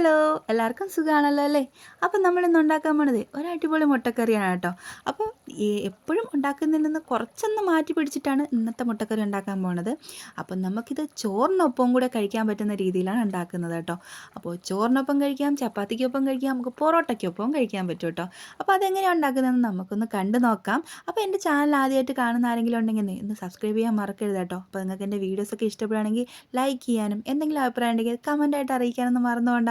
Hello എല്ലാവർക്കും സുഖമാണല്ലോ അല്ലേ? അപ്പം നമ്മളിന്ന് ഉണ്ടാക്കാൻ പോണത് ഒരു അടിപൊളി മുട്ടക്കറിയാണ് കേട്ടോ. അപ്പോൾ എപ്പോഴും ഉണ്ടാക്കുന്നതിൽ നിന്ന് കുറച്ചൊന്ന് മാറ്റി പിടിച്ചിട്ടാണ് ഇന്നത്തെ മുട്ടക്കറി ഉണ്ടാക്കാൻ പോണത്. അപ്പം നമുക്കിത് ചോറിനൊപ്പം കൂടെ കഴിക്കാൻ പറ്റുന്ന രീതിയിലാണ് ഉണ്ടാക്കുന്നത് കേട്ടോ. അപ്പോൾ ചോറിനൊപ്പം കഴിക്കാം ചപ്പാത്തിക്കൊപ്പം കഴിക്കാം നമുക്ക് പൊറോട്ടയ്ക്കൊപ്പം കഴിക്കാൻ പറ്റും കേട്ടോ. അപ്പോൾ അതെങ്ങനെയാണ് ഉണ്ടാക്കുന്നതെന്ന് നമുക്കൊന്ന് കണ്ടു നോക്കാം. അപ്പോൾ എന്റെ ചാനൽ ആദ്യമായിട്ട് കാണുന്ന ആരെങ്കിലും ഉണ്ടെങ്കിൽ ഒന്ന് സബ്സ്ക്രൈബ് ചെയ്യാൻ മറക്കരുത് കേട്ടോ. അപ്പോൾ നിങ്ങൾക്ക് എന്റെ വീഡിയോസൊക്കെ ഇഷ്ടപ്പെടുകയാണെങ്കിൽ ലൈക്ക് ചെയ്യാനും എന്തെങ്കിലും അഭിപ്രായം ഉണ്ടെങ്കിൽ കമന്റായിട്ട് അറിയിക്കാനൊന്നും മറന്നുകൊണ്ട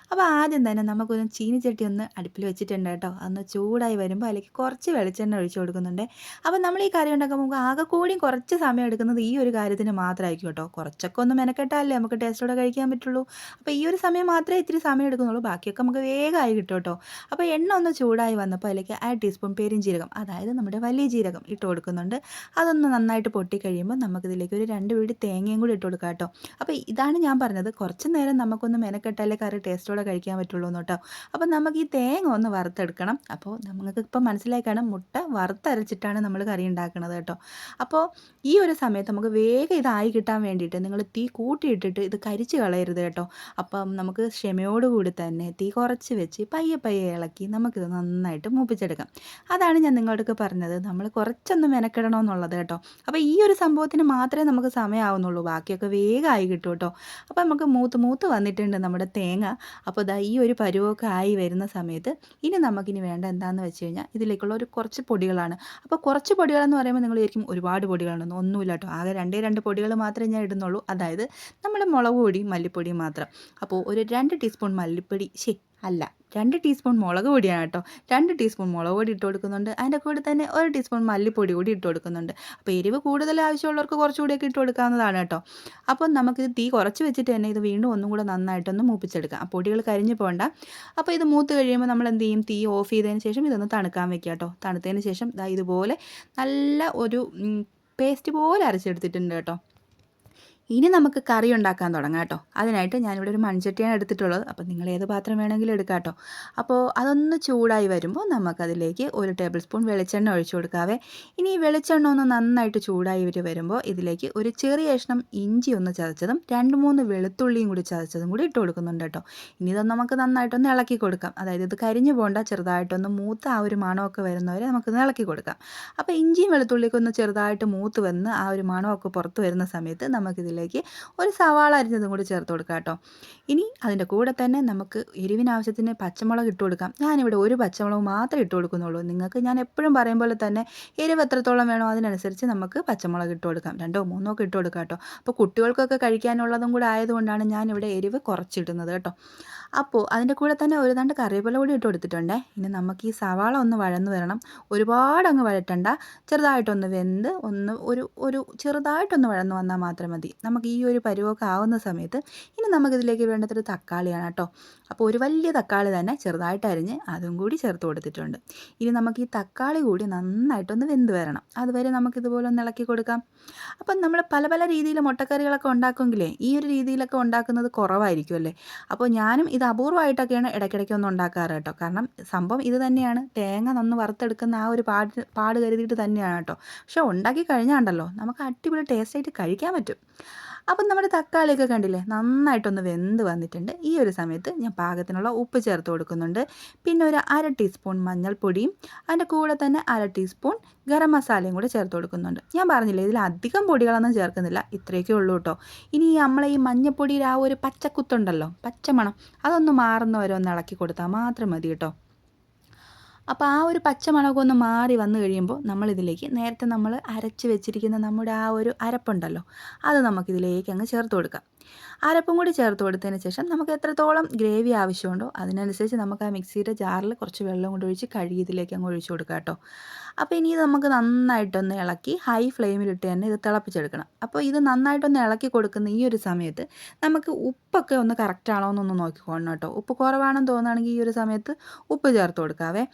അപ്പോൾ ആദ്യം തന്നെ നമുക്കൊന്ന് ചീനിച്ചട്ടി ഒന്ന് അടുപ്പിൽ വെച്ചിട്ടുണ്ട് കേട്ടോ. അന്ന് ചൂടായി വരുമ്പോൾ അതിലേക്ക് കുറച്ച് വെളിച്ചെണ്ണ ഒഴിച്ചു കൊടുക്കുന്നുണ്ട്. അപ്പോൾ നമ്മൾ ഈ കറി ഉണ്ടാക്കുമ്പോൾ നമുക്ക് ആകെ കൂടിയും കുറച്ച് സമയം എടുക്കുന്നത് ഈ ഒരു കാര്യത്തിന് മാത്രമായിരിക്കും കേട്ടോ. കുറച്ചൊക്കെ ഒന്ന് മെനക്കെട്ടാലേ നമുക്ക് ടേസ്റ്റോടെ കഴിക്കാൻ പറ്റുള്ളൂ. അപ്പോൾ ഈ ഒരു സമയം മാത്രമേ ഇത്തിരി സമയം എടുക്കുന്നുള്ളൂ. ബാക്കിയൊക്കെ നമുക്ക് വേഗമായി കിട്ടും കേട്ടോ. അപ്പോൾ എണ്ണ ഒന്ന് ചൂടായി വന്നപ്പോൾ അതിലേക്ക് അര ടീസ്പൂൺ പെരിഞ്ജീരകം അതായത് നമ്മുടെ വലിയ ജീരകം ഇട്ട് കൊടുക്കുന്നുണ്ട്. അതൊന്ന് നന്നായിട്ട് പൊട്ടി പൊട്ടിക്കഴിയുമ്പോൾ നമുക്കിതിലേക്ക് ഒരു രണ്ട് വീട് തേങ്ങയും കൂടി ഇട്ട് കൊടുക്കാം കേട്ടോ. അപ്പോൾ ഇതാണ് ഞാൻ പറഞ്ഞത്. കുറച്ച് നേരം നമുക്കൊന്ന് മെനക്കെട്ടാലേ കറി ടേസ്റ്റോടെ കഴിക്കാൻ പറ്റുള്ളൂ കേട്ടോ അപ്പോൾ നമുക്ക് ഈ തേങ്ങ ഒന്ന് വറുത്തെടുക്കണം. അപ്പോൾ നമുക്ക് ഇപ്പം മനസ്സിലായി കാണും മുട്ട വറുത്തരച്ചിട്ടാണ് നമ്മൾ കറി ഉണ്ടാക്കുന്നത് കേട്ടോ. അപ്പോൾ ഈ ഒരു സമയത്ത് നമുക്ക് വേഗം ഇതായി കിട്ടാൻ വേണ്ടിയിട്ട് നിങ്ങൾ തീ കൂട്ടിയിട്ടിട്ട് ഇത് കരിച്ച് കളയരുത് കേട്ടോ. അപ്പം നമുക്ക് ക്ഷമയോടുകൂടി തന്നെ തീ കുറച്ച് വെച്ച് പയ്യെ പയ്യെ ഇളക്കി നമുക്കിത് നന്നായിട്ട് മൂപ്പിച്ചെടുക്കാം. അതാണ് ഞാൻ നിങ്ങളോടൊക്കെ പറഞ്ഞത്. നമ്മൾ കുറച്ചൊന്ന് മെനക്കെടണമെന്നുള്ളത് കേട്ടോ. അപ്പോൾ ഈ ഒരു സംഭവത്തിന് മാത്രമേ നമുക്ക് സമയമാവുന്നുള്ളൂ ബാക്കിയൊക്കെ വേഗമായി കിട്ടും കേട്ടോ അപ്പോൾ നമുക്ക് മൂത്ത് മൂത്ത് വന്നിട്ടുണ്ട് നമ്മുടെ തേങ്ങ. അപ്പോൾ ദാ ഈ ഒരു പരുവമൊക്കെ ആയി വരുന്ന സമയത്ത് ഇനി നമുക്കിനി വേണ്ട എന്താണെന്ന് വെച്ച് കഴിഞ്ഞാൽ ഇതിലേക്കുള്ള ഒരു കുറച്ച് പൊടികളാണ്. അപ്പോൾ കുറച്ച് പൊടികളെന്ന് പറയുമ്പോൾ നിങ്ങൾ വിചാരിക്കും ഒരുപാട് പൊടികളാണെന്ന് ഒന്നുമില്ല കേട്ടോ. ആകെ രണ്ടേ രണ്ട് പൊടികൾ മാത്രമേ ഞാൻ ഇടുന്നുള്ളൂ. അതായത് നമ്മുടെ മുളക് പൊടിയും മല്ലിപ്പൊടിയും മാത്രം. അപ്പോൾ ഒരു രണ്ട് ടീസ്പൂൺ മല്ലിപ്പൊടി ശരി അല്ല രണ്ട് ടീസ്പൂൺ മുളക് പൊടിയാണ് കേട്ടോ. രണ്ട് ടീസ്പൂൺ മുളക് പൊടി ഇട്ട് കൊടുക്കുന്നുണ്ട്. അതിന്റെ കൂടെ തന്നെ ഒരു ടീസ്പൂൺ മല്ലിപ്പൊടി കൂടി ഇട്ട് കൊടുക്കുന്നുണ്ട്. അപ്പോൾ എരിവ് കൂടുതൽ ആവശ്യമുള്ളവർക്ക് കുറച്ചുകൂടിയൊക്കെ ഇട്ട് കൊടുക്കാവുന്നതാണ് കേട്ടോ. അപ്പോൾ നമുക്കിത് തീ കുറച്ച് വെച്ചിട്ട് തന്നെ ഇത് വീണ്ടും ഒന്നും കൂടെ നന്നായിട്ടൊന്ന് മൂപ്പിച്ചെടുക്കാം. പൊടികൾ കരിഞ്ഞു പോകണ്ട അപ്പോൾ ഇത് മൂത്ത് കഴിയുമ്പോൾ നമ്മൾ എന്ത് ചെയ്യും? തീ ഓഫ് ചെയ്തതിന് ശേഷം ഇതൊന്ന് തണുക്കാൻ വെക്കുക കേട്ടോ. തണുത്തതിന് ശേഷം ഇതുപോലെ നല്ല ഒരു പേസ്റ്റ് പോലെ അരച്ചെടുത്തിട്ടുണ്ട് കേട്ടോ. ഇനി നമുക്ക് കറി ഉണ്ടാക്കാൻ തുടങ്ങാം കേട്ടോ. അതിനായിട്ട് ഞാനിവിടെ ഒരു മൺചട്ടിയാണ് എടുത്തിട്ടുള്ളത്. അപ്പോൾ നിങ്ങൾ ഏത് പാത്രം വേണമെങ്കിലും എടുക്കാം കേട്ടോ. അപ്പോൾ അതൊന്ന് ചൂടായി വരുമ്പോൾ നമുക്കതിലേക്ക് ഒരു ടേബിൾ സ്പൂൺ വെളിച്ചെണ്ണ ഒഴിച്ചു കൊടുക്കാവേ. ഇനി ഈ വെളിച്ചെണ്ണ ഒന്ന് നന്നായിട്ട് ചൂടായി വരെ വരുമ്പോൾ ഇതിലേക്ക് ഒരു ചെറിയ കഷ്ണം ഇഞ്ചി ഒന്ന് ചതച്ചതും രണ്ട് മൂന്ന് വെളുത്തുള്ളിയും കൂടി ചതച്ചതും കൂടി ഇട്ട് കൊടുക്കുന്നുണ്ട് കേട്ടോ. ഇനി ഇതൊന്നും നമുക്ക് നന്നായിട്ടൊന്ന് ഇളക്കി കൊടുക്കാം. അതായത് ഇത് കരിഞ്ഞു പോകണ്ട ചെറുതായിട്ടൊന്ന് മൂത്ത് ആ ഒരു മണമൊക്കെ വരുന്നവരെ നമുക്ക് ഇളക്കി കൊടുക്കാം. അപ്പോൾ ഇഞ്ചിയും വെളുത്തുള്ളിയൊക്കെ ഒന്ന് ചെറുതായിട്ട് മൂത്ത് വന്ന് ആ ഒരു മണമൊക്കെ പുറത്ത് വരുന്ന സമയത്ത് നമുക്കിതിലേക്ക് ഇതിലേക്ക് ഒരു സവാള അരിഞ്ഞതും കൂടി ചേർത്ത് കൊടുക്കാം കേട്ടോ. ഇനി അതിന്റെ കൂടെ തന്നെ നമുക്ക് എരിവിനാവശ്യത്തിന് പച്ചമുളക് ഇട്ട് കൊടുക്കാം. ഞാനിവിടെ ഒരു പച്ചമുളക് മാത്രമേ ഇട്ട് കൊടുക്കുന്നുള്ളൂ. നിങ്ങൾക്ക് ഞാൻ എപ്പോഴും പറയും പോലെ തന്നെ എരിവ് എത്രത്തോളം വേണോ അതിനനുസരിച്ച് നമുക്ക് പച്ചമുളക് ഇട്ട് കൊടുക്കാം. രണ്ടോ മൂന്നോ ഒക്കെ ഇട്ട് കൊടുക്കാം കേട്ടോ. അപ്പോൾ കുട്ടികൾക്കൊക്കെ കഴിക്കാനുള്ളതും കൂടെ ആയതുകൊണ്ടാണ് ഞാനിവിടെ എരിവ് കുറച്ചിടുന്നത് കേട്ടോ. അപ്പോൾ അതിന്റെ കൂടെ തന്നെ ഒരു തണ്ട് കറിവേപ്പില കൂടി ഇട്ട് കൊടുത്തിട്ടുണ്ടേ. ഇനി നമുക്ക് ഈ സവാള ഒന്ന് വഴന്ന് വരണം. ഒരുപാട് അങ്ങ് വഴറ്റണ്ട. ചെറുതായിട്ടൊന്ന് വെന്ത് ഒന്ന് ഒരു ഒരു ചെറുതായിട്ടൊന്ന് വഴന്ന് വന്നാൽ മാത്രം മതി. നമുക്ക് ഈ ഒരു പരുവൊക്കെ ആവുന്ന സമയത്ത് ഇനി നമുക്കിതിലേക്ക് വേണ്ടതൊരു തക്കാളിയാണ് കേട്ടോ. അപ്പോൾ ഒരു വലിയ തക്കാളി തന്നെ ചെറുതായിട്ട് അരിഞ്ഞ് അതും കൂടി ചേർത്ത് കൊടുത്തിട്ടുണ്ട്. ഇനി നമുക്ക് ഈ തക്കാളി കൂടി നന്നായിട്ടൊന്ന് വെന്ത് വരണം. അതുവരെ നമുക്കിതുപോലെ ഒന്ന് ഇളക്കി കൊടുക്കാം. അപ്പം നമ്മൾ പല പല രീതിയിൽ മുട്ടക്കറികളൊക്കെ ഉണ്ടാക്കുമെങ്കിലേ ഈ ഒരു രീതിയിലൊക്കെ ഉണ്ടാക്കുന്നത് കുറവായിരിക്കും അല്ലേ? അപ്പോൾ ഞാനും ഇത് അപൂർവമായിട്ടൊക്കെയാണ് ഇടയ്ക്കിടയ്ക്ക് ഒന്ന് ഉണ്ടാക്കാറ് കേട്ടോ. കാരണം സംഭവം ഇത് തന്നെയാണ്. തേങ്ങ നന്ന് വറുത്തെടുക്കുന്ന ആ ഒരു പാട് പാട് കരുതിയിട്ട് തന്നെയാണ് കേട്ടോ. പക്ഷെ ഉണ്ടാക്കി കഴിഞ്ഞാണ്ടല്ലോ. നമുക്ക് അടിപൊളി ടേസ്റ്റായിട്ട് കഴിക്കാൻ പറ്റും. അപ്പം നമ്മുടെ തക്കാളിയൊക്കെ കണ്ടില്ലേ നന്നായിട്ടൊന്ന് വെന്ത് വന്നിട്ടുണ്ട്. ഈ ഒരു സമയത്ത് ഞാൻ പാകത്തിനുള്ള ഉപ്പ് ചേർത്ത് കൊടുക്കുന്നുണ്ട്. പിന്നെ ഒരു അര ടീസ്പൂൺ മഞ്ഞൾപ്പൊടിയും അതിന്റെ കൂടെ തന്നെ അര ടീസ്പൂൺ ഗരം മസാലയും കൂടെ ചേർത്ത് കൊടുക്കുന്നുണ്ട്. ഞാൻ പറഞ്ഞില്ലേ ഇതിൽ അധികം പൊടികളൊന്നും ചേർക്കുന്നില്ല ഇത്രയൊക്കെ ഉള്ളൂ കേട്ടോ. ഇനി നമ്മളെ ഈ മഞ്ഞൾപ്പൊടിയിൽ ആ ഒരു പച്ചക്കുത്തുണ്ടല്ലോ പച്ചമണം അതൊന്ന് മാറുന്നവരെ ഒന്ന് ഇളക്കി കൊടുത്താൽ മാത്രം മതി കേട്ടോ. അപ്പോൾ ആ ഒരു പച്ചമുളകൊന്ന് മാറി വന്നു കഴിയുമ്പോൾ നമ്മളിതിലേക്ക് നേരത്തെ നമ്മൾ അരച്ച് വെച്ചിരിക്കുന്ന നമ്മുടെ ആ ഒരു അരപ്പുണ്ടല്ലോ അത് നമുക്കിതിലേക്ക് അങ്ങ് ചേർത്ത് കൊടുക്കാം. അരപ്പും കൂടി ചേർത്ത് കൊടുത്തതിന് ശേഷം നമുക്ക് എത്രത്തോളം ഗ്രേവി ആവശ്യമുണ്ടോ അതിനനുസരിച്ച് നമുക്ക് ആ മിക്സിയുടെ ജാറിൽ കുറച്ച് വെള്ളം കൊണ്ട് ഒഴിച്ച് കഴുകി ഇതിലേക്ക് അങ്ങ് ഒഴിച്ചു കൊടുക്കാം കേട്ടോ. അപ്പോൾ ഇനി ഇത് നമുക്ക് നന്നായിട്ടൊന്ന് ഇളക്കി ഹൈ ഫ്ലെയിമിലിട്ട് തന്നെ ഇത് തിളപ്പിച്ചെടുക്കണം. അപ്പോൾ ഇത് നന്നായിട്ടൊന്ന് ഇളക്കി കൊടുക്കുന്ന ഈ ഒരു സമയത്ത് നമുക്ക് ഉപ്പൊക്കെ ഒന്ന് കറക്റ്റ് ആണോ എന്നൊന്ന് നോക്കിക്കോണം കേട്ടോ. ഉപ്പ് കുറവാണെന്ന് തോന്നുകയാണെങ്കിൽ ഈ ഒരു സമയത്ത് ഉപ്പ് ചേർത്ത് കൊടുക്കാവേ.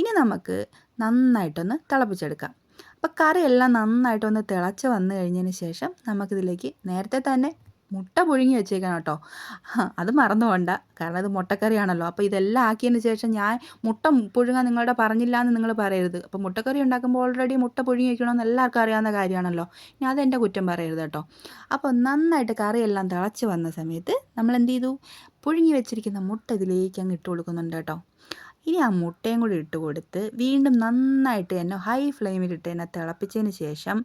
ഇനി നമുക്ക് നന്നായിട്ടൊന്ന് തിളപ്പിച്ചെടുക്കാം. അപ്പോൾ കറിയെല്ലാം നന്നായിട്ടൊന്ന് തിളച്ച് വന്നു കഴിഞ്ഞതിന് ശേഷം നമുക്കിതിലേക്ക് നേരത്തെ തന്നെ മുട്ട പുഴുങ്ങി വെച്ചേക്കണം കേട്ടോ. അത് മറന്നു പോണ്ട. കാരണം അത് മുട്ടക്കറിയാണല്ലോ. അപ്പോൾ ഇതെല്ലാം ആക്കിയതിന് ശേഷം ഞാൻ മുട്ട പുഴുങ്ങാൻ നിങ്ങളുടെ പറഞ്ഞില്ല എന്ന് നിങ്ങൾ പറയരുത്. അപ്പോൾ മുട്ടക്കറി ഉണ്ടാക്കുമ്പോൾ ഓൾറെഡി മുട്ട പുഴുങ്ങി വെക്കണമെന്ന് എല്ലാവർക്കും അറിയാവുന്ന കാര്യമാണല്ലോ. ഞാൻ അതെന്റെ കുറ്റം പറയരുത് കേട്ടോ. അപ്പോൾ നന്നായിട്ട് കറിയെല്ലാം തിളച്ച് വന്ന സമയത്ത് നമ്മൾ എന്ത് ചെയ്തു? പുഴുങ്ങി വെച്ചിരിക്കുന്ന മുട്ട ഇതിലേക്ക് അങ്ങ് ഇട്ട് കൊടുക്കുന്നുണ്ട് കേട്ടോ. ഇനി ആ മുട്ടയും കൂടി ഇട്ട് കൊടുത്ത് വീണ്ടും നന്നായിട്ട് തന്നെ ഹൈ ഫ്ലെയിമിലിട്ട് എന്നെ തിളപ്പിച്ചതിന് ശേഷം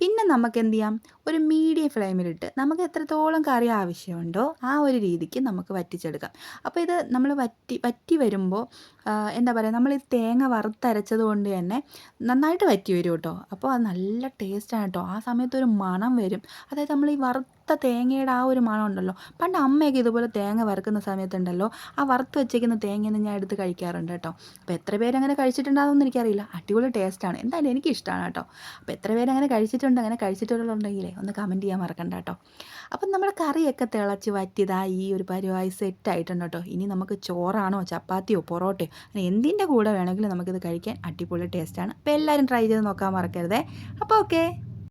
പിന്നെ നമുക്ക് എന്ത് ചെയ്യാം ഒരു മീഡിയം ഫ്ലെയിമിലിട്ട് നമുക്ക് എത്രത്തോളം കറി ആവശ്യമുണ്ടോ ആ ഒരു രീതിക്ക് നമുക്ക് വറ്റിച്ചെടുക്കാം. അപ്പോൾ ഇത് നമ്മൾ വറ്റി വറ്റി വരുമ്പോൾ എന്താ പറയുക നമ്മൾ ഈ തേങ്ങ വറുത്തരച്ചത് കൊണ്ട് തന്നെ നന്നായിട്ട് വറ്റി വരും കേട്ടോ. അപ്പോൾ അത് നല്ല ടേസ്റ്റാണ് കേട്ടോ. ആ സമയത്ത് ഒരു മണം വരും. അതായത് നമ്മൾ ഈ വറുത്ത തേങ്ങയുടെ ആ ഒരു മണം ഉണ്ടല്ലോ. പണ്ട് അമ്മയൊക്കെ ഇതുപോലെ തേങ്ങ വറുക്കുന്ന സമയത്തുണ്ടല്ലോ ആ വറുത്ത് വെച്ചേക്കുന്ന തേങ്ങയൊന്നും ഞാൻ എടുത്ത് കഴിക്കാറുണ്ട് കേട്ടോ. അപ്പോൾ എത്ര പേര് അങ്ങനെ കഴിച്ചിട്ടുണ്ടാകുമെന്ന് എനിക്കറിയില്ല. അടിപൊളി ടേസ്റ്റാണ് എന്തായാലും എനിക്ക് ഇഷ്ടമാണ് കേട്ടോ. അപ്പോൾ എത്ര പേര് അങ്ങനെ കഴിച്ചിട്ടുണ്ട് അങ്ങനെ കഴിച്ചിട്ടുള്ളതുണ്ടെങ്കിലേ ഒന്ന് കമന്റ് ചെയ്യാൻ മറക്കണ്ട കേട്ടോ. അപ്പം നമ്മുടെ കറിയൊക്കെ തിളച്ച് വറ്റിയതാ ഈ ഒരു പരിവായി സെറ്റ് ആയിട്ടുണ്ട് കേട്ടോ. ഇനി നമുക്ക് ചോറാണോ ചപ്പാത്തിയോ പൊറോട്ടയോ അങ്ങനെ എന്തിന്റെ കൂടെ വേണമെങ്കിലും നമുക്കിത് കഴിക്കാൻ അടിപൊളി ടേസ്റ്റാണ് അപ്പോൾ എല്ലാവരും ട്രൈ ചെയ്ത് നോക്കാൻ മറക്കരുതേ. അപ്പോൾ ഓക്കെ